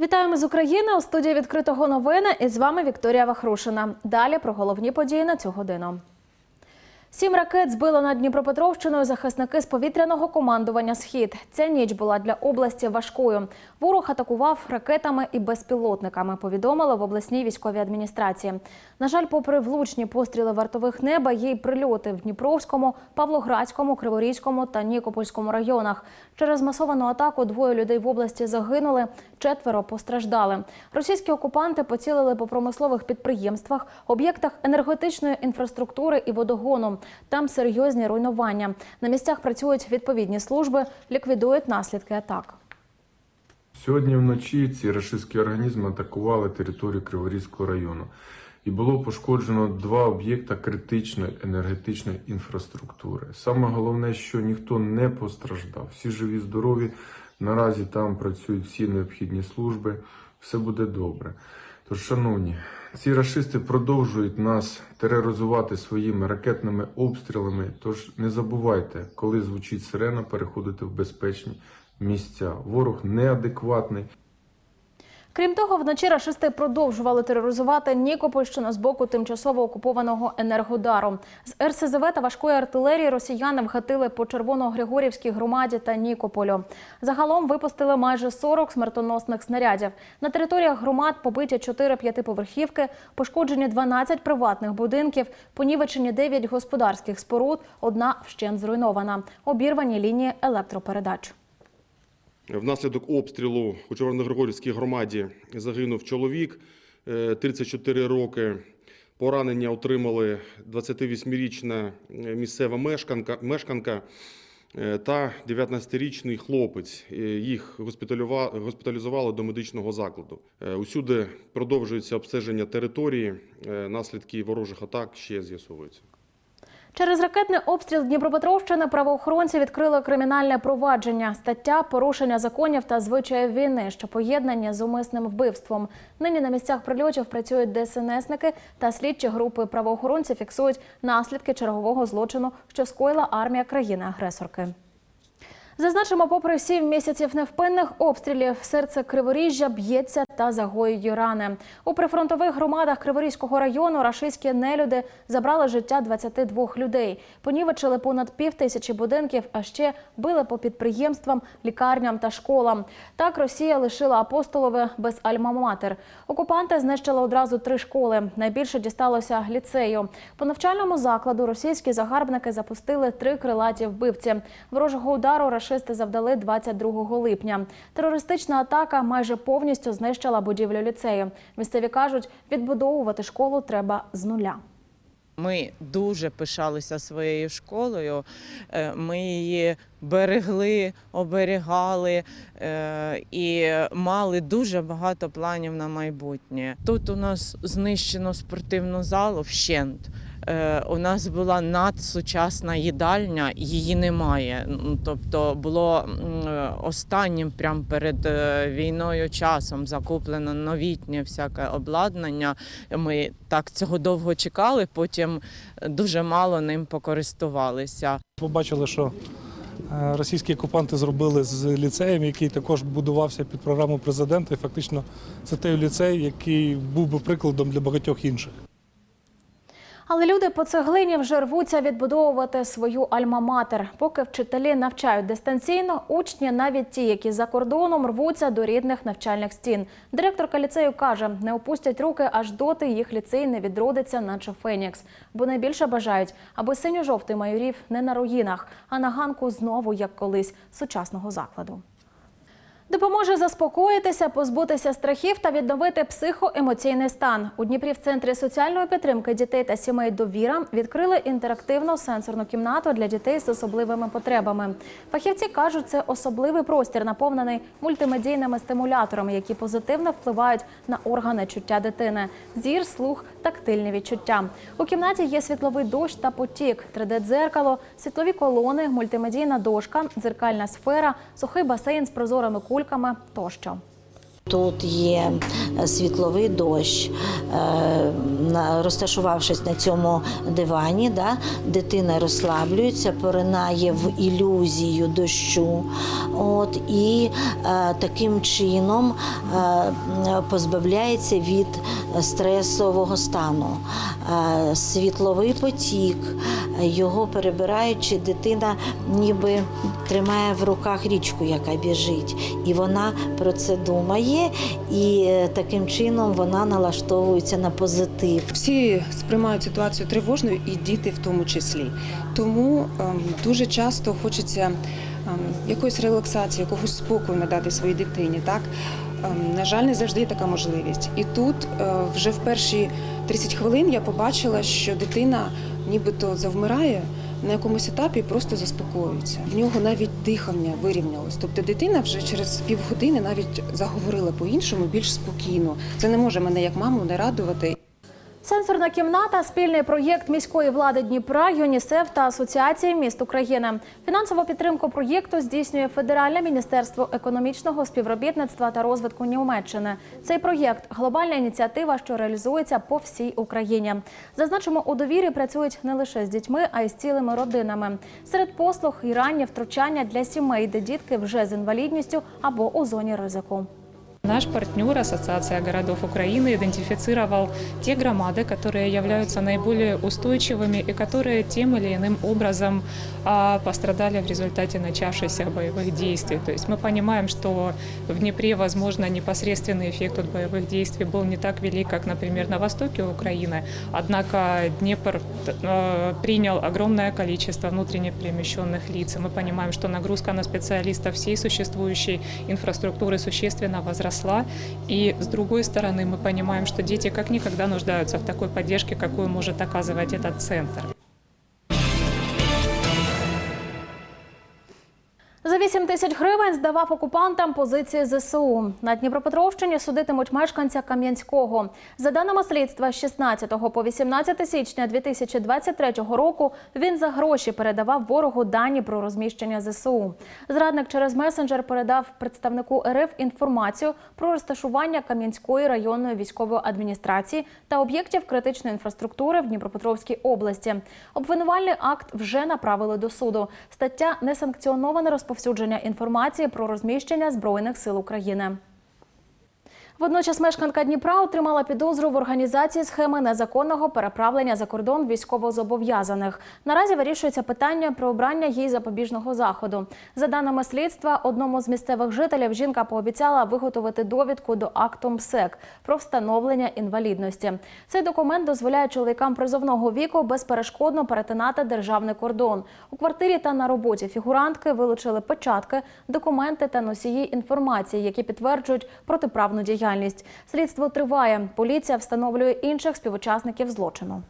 Вітаємо з України у студії відкритого новини. І з вами Вікторія Вахрушина. Далі про головні події на цю годину. Сім ракет збило над Дніпропетровщиною захисники з повітряного командування Схід. Ця ніч була для області важкою. Ворог атакував ракетами і безпілотниками. Повідомили в обласній військовій адміністрації. На жаль, попри влучні постріли вартових неба, є й прильоти в Дніпровському, Павлоградському, Криворізькому та Нікопольському районах. Через масовану атаку двоє людей в області загинули, четверо постраждали. Російські окупанти поцілили по промислових підприємствах, об'єктах енергетичної інфраструктури і водогону. Там серйозні руйнування. На місцях працюють відповідні служби, ліквідують наслідки атак. Сьогодні вночі ці рашистські організми атакували територію Криворізького району. І було пошкоджено два об'єкта критичної енергетичної інфраструктури. Саме головне, що ніхто не постраждав. Всі живі, здорові. Наразі там працюють всі необхідні служби. Все буде добре. Тож, шановні, ці рашисти продовжують нас тероризувати своїми ракетними обстрілами. Тож не забувайте, коли звучить сирена, переходити в безпечні місця. Ворог неадекватний. Крім того, вночі рашисти продовжували тероризувати Нікопольщину з боку тимчасово окупованого Енергодару. З РСЗВ та важкої артилерії росіяни вгатили по Червоногригорівській громаді та Нікополю. Загалом випустили майже 40 смертоносних снарядів. На територіях громад побиті 4 п'ятиповерхівки, пошкоджені 12 приватних будинків, понівечені 9 господарських споруд, одна вщент зруйнована, обірвані лінії електропередач. Внаслідок обстрілу у Червоногригорівській громаді загинув чоловік е, 34 роки. Поранення отримали 28-річна місцева мешканка, мешканка е, та 19-річний хлопець. Е, Їх госпіталізували до медичного закладу. Е, Усюди продовжується обстеження території. Е, Наслідки ворожих атак ще з'ясовуються. Через ракетний обстріл Дніпропетровщини правоохоронці відкрили кримінальне провадження. Стаття порушення законів та звичаїв війни, що поєднання з умисним вбивством. Нині на місцях прильотів працюють ДСНСники та слідчі групи правоохоронці фіксують наслідки чергового злочину, що скоїла армія країни-агресорки. Зазначимо, попри сім місяців невпинних обстрілів, серце Криворіжжя б'ється та загоює рани. У прифронтових громадах Криворізького району рашистські нелюди забрали життя 22 людей, понівечили понад пів тисячі будинків, а ще били по підприємствам, лікарням та школам. Так Росія лишила апостолове без альма-матер. Окупанти знищили одразу три школи. Найбільше дісталося ліцею. По навчальному закладу російські загарбники запустили три крилаті вбивці. Ворожого удару рашисти завдали 22 липня. Терористична атака майже повністю знищила будівлю ліцею. Місцеві кажуть, відбудовувати школу треба з нуля. Ми дуже пишалися своєю школою. Е, Ми її берегли, оберігали е, і мали дуже багато планів на майбутнє. Тут у нас знищено спортивну залу вщент. Е, У нас була надсучасна їдальня, її немає. Тобто було е, останнім прямо перед е, війною часом закуплено новітнє всяке обладнання. Ми так цього довго чекали, потім дуже мало ним покористувалися. Побачили, що російські окупанти зробили з ліцеєм, який також будувався під програму президента. І фактично це той ліцей, який був би прикладом для багатьох інших. Але люди по цеглині вже рвуться відбудовувати свою альма-матер. Поки вчителі навчають дистанційно, учні, навіть ті, які за кордоном, рвуться до рідних навчальних стін. Директорка ліцею каже, не опустять руки, аж доти їх ліцей не відродиться, наче Фенікс. Бо найбільше бажають, аби синьо-жовтий майорів не на руїнах, а на ганку знову, як колись, сучасного закладу. Допоможе заспокоїтися, позбутися страхів та відновити психоемоційний стан. У Дніпрі в центрі соціальної підтримки дітей та сімей довіра відкрили інтерактивну сенсорну кімнату для дітей з особливими потребами. Фахівці кажуть, це особливий простір, наповнений мультимедійними стимуляторами, які позитивно впливають на органи чуття дитини: зір, слух, тактильні відчуття. У кімнаті є світловий дощ та потік, 3D-дзеркало, світлові колони, мультимедійна дошка, дзеркальна сфера, сухий басейн з прозорими кульками тощо. Тут є е, світловий дощ. Е, Розташувавшись на цьому дивані, да, дитина розслаблюється, поринає в ілюзію дощу. От, і е, таким чином позбавляється від стресового стану. Е, світловий потік, його перебираючи, дитина ніби тримає в руках річку, яка біжить. І вона про це думає, і е, таким чином вона налаштовується на позитив. Всі сприймають ситуацію тривожною, і діти в тому числі. Тому ем, дуже часто хочеться ем, якоїсь релаксації, якогось спокою надати своїй дитині. Так на жаль, не завжди є така можливість. І тут е, вже в перші 30 хвилин я побачила, що дитина нібито завмирає. На якомусь етапі просто заспокоюється. В нього навіть дихання вирівнялось. Тобто дитина вже через півгодини навіть заговорила по-іншому, більш спокійно. Це не може мене як маму не радувати. Сенсорна кімната спільний проєкт міської влади Дніпра, ЮНІСЕФ та Асоціації міст України. Фінансову підтримку проєкту здійснює Федеральне міністерство економічного співробітництва та розвитку Німеччини. Цей проєкт глобальна ініціатива, що реалізується по всій Україні. Зазначимо, у довірі працюють не лише з дітьми, а й з цілими родинами. Серед послуг і раннє втручання для сімей, де дітки вже з інвалідністю або у зоні ризику. Наш партнер, Ассоциация городов Украины, идентифицировал те громады, которые являются наиболее устойчивыми и которые тем или иным образом а, пострадали в результате начавшихся боевых действий. То есть мы понимаем, что в Днепре, возможно, непосредственный эффект от боевых действий был не так велик, как, например, на востоке Украины. Однако Днепр э, принял огромное количество внутренне перемещенных лиц. И мы понимаем, что нагрузка на специалистов всей существующей инфраструктуры существенно возросла. И с другой стороны, мы понимаем, что дети как никогда нуждаются в такой поддержке, какую может оказывать этот центр. Тисяч гривень здавав окупантам позиції ЗСУ. На Дніпропетровщині судитимуть мешканця Кам'янського. За даними слідства, з 16 по 18 січня 2023 року він за гроші передавав ворогу дані про розміщення ЗСУ. Зрадник через месенджер передав представнику РФ інформацію про розташування Кам'янської районної військової адміністрації та об'єктів критичної інфраструктури в Дніпропетровській області. Обвинувальний акт вже направили до суду. Стаття несанкціоноване розповсюдження інформації про розміщення збройних сил України. Водночас мешканка Дніпра отримала підозру в організації схеми незаконного переправлення за кордон військовозобов'язаних. Наразі вирішується питання про обрання їй запобіжного заходу. За даними слідства, одному з місцевих жителів жінка пообіцяла виготовити довідку до акту МСЕК про встановлення інвалідності. Цей документ дозволяє чоловікам призовного віку безперешкодно перетинати державний кордон. У квартирі та на роботі фігурантки вилучили печатки, документи та носії інформації, які підтверджують протиправну діяльність. Слідство триває. Поліція встановлює інших співучасників злочину.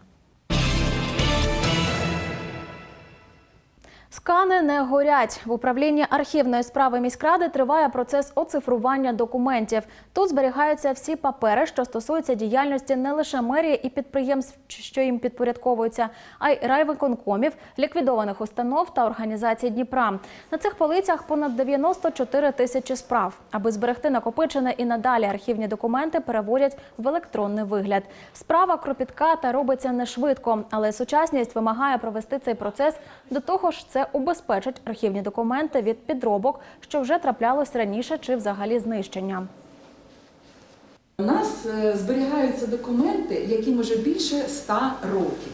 Скани не горять. В управлінні архівної справи міськради триває процес оцифрування документів. Тут зберігаються всі папери, що стосуються діяльності не лише мерії і підприємств, що їм підпорядковуються, а й райвиконкомів, ліквідованих установ та організацій Дніпра. На цих полицях понад 94 тисячі справ. Аби зберегти накопичене і надалі архівні документи переводять в електронний вигляд. Справа кропітка та робиться не швидко, але сучасність вимагає провести цей процес. До того ж, це убезпечить архівні документи від підробок, що вже траплялось раніше чи взагалі знищення. У нас е, зберігаються документи, яким вже більше 100 років.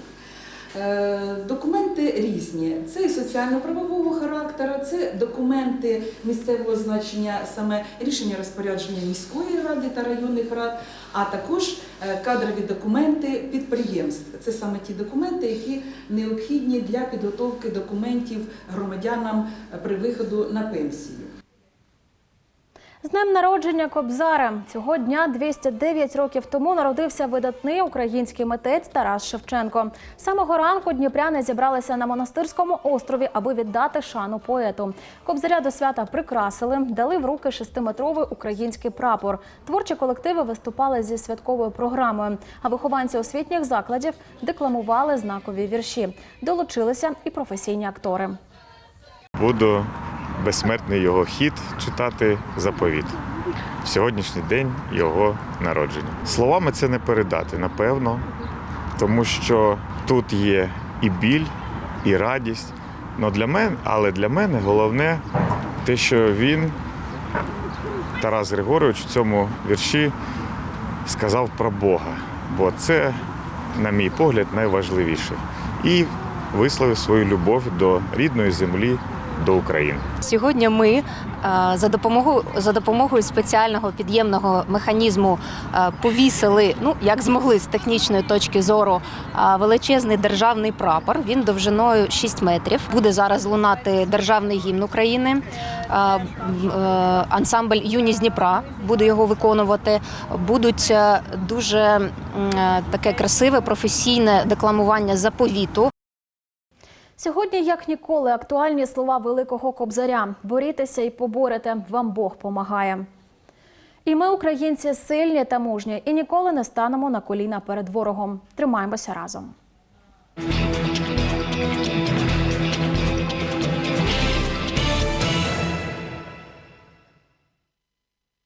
Е, Документи різні. Це і соціально-правового характеру, це документи місцевого значення, саме рішення розпорядження міської ради та районних рад, а також кадрові документи підприємств. Це саме ті документи, які необхідні для підготовки документів громадянам е, при виходу на пенсію. З днем народження Кобзара цього дня 209 років тому народився видатний український митець Тарас Шевченко. Самого ранку дніпряни зібралися на монастирському острові, аби віддати шану поету. Кобзаря до свята прикрасили, дали в руки шестиметровий український прапор. Творчі колективи виступали зі святковою програмою. А вихованці освітніх закладів декламували знакові вірші. Долучилися і професійні актори. Буду безсмертний його хід читати заповіт. в сьогоднішній день його народження. Словами це не передати, напевно, тому що тут є і біль, і радість. Но для мене, але для мене головне те, що він, Тарас Григорович, в цьому вірші сказав про Бога, бо це, на мій погляд, найважливіше. І висловив свою любов до рідної землі, до України. Сьогодні ми е, за допомогою за допомогою спеціального під'ємного механізму е, повісили, ну як змогли з технічної точки зору, е, величезний державний прапор. Він довжиною 6 метрів. Буде зараз лунати державний гімн України. Ансамбль Юність Дніпра буде його виконувати. Будуть дуже таке красиве професійне декламування заповіту. Сьогодні, як ніколи, актуальні слова великого кобзаря: борітеся і поборете, вам Бог помагає. І ми, українці, сильні та мужні, і ніколи не станемо на коліна перед ворогом. Тримаємося разом.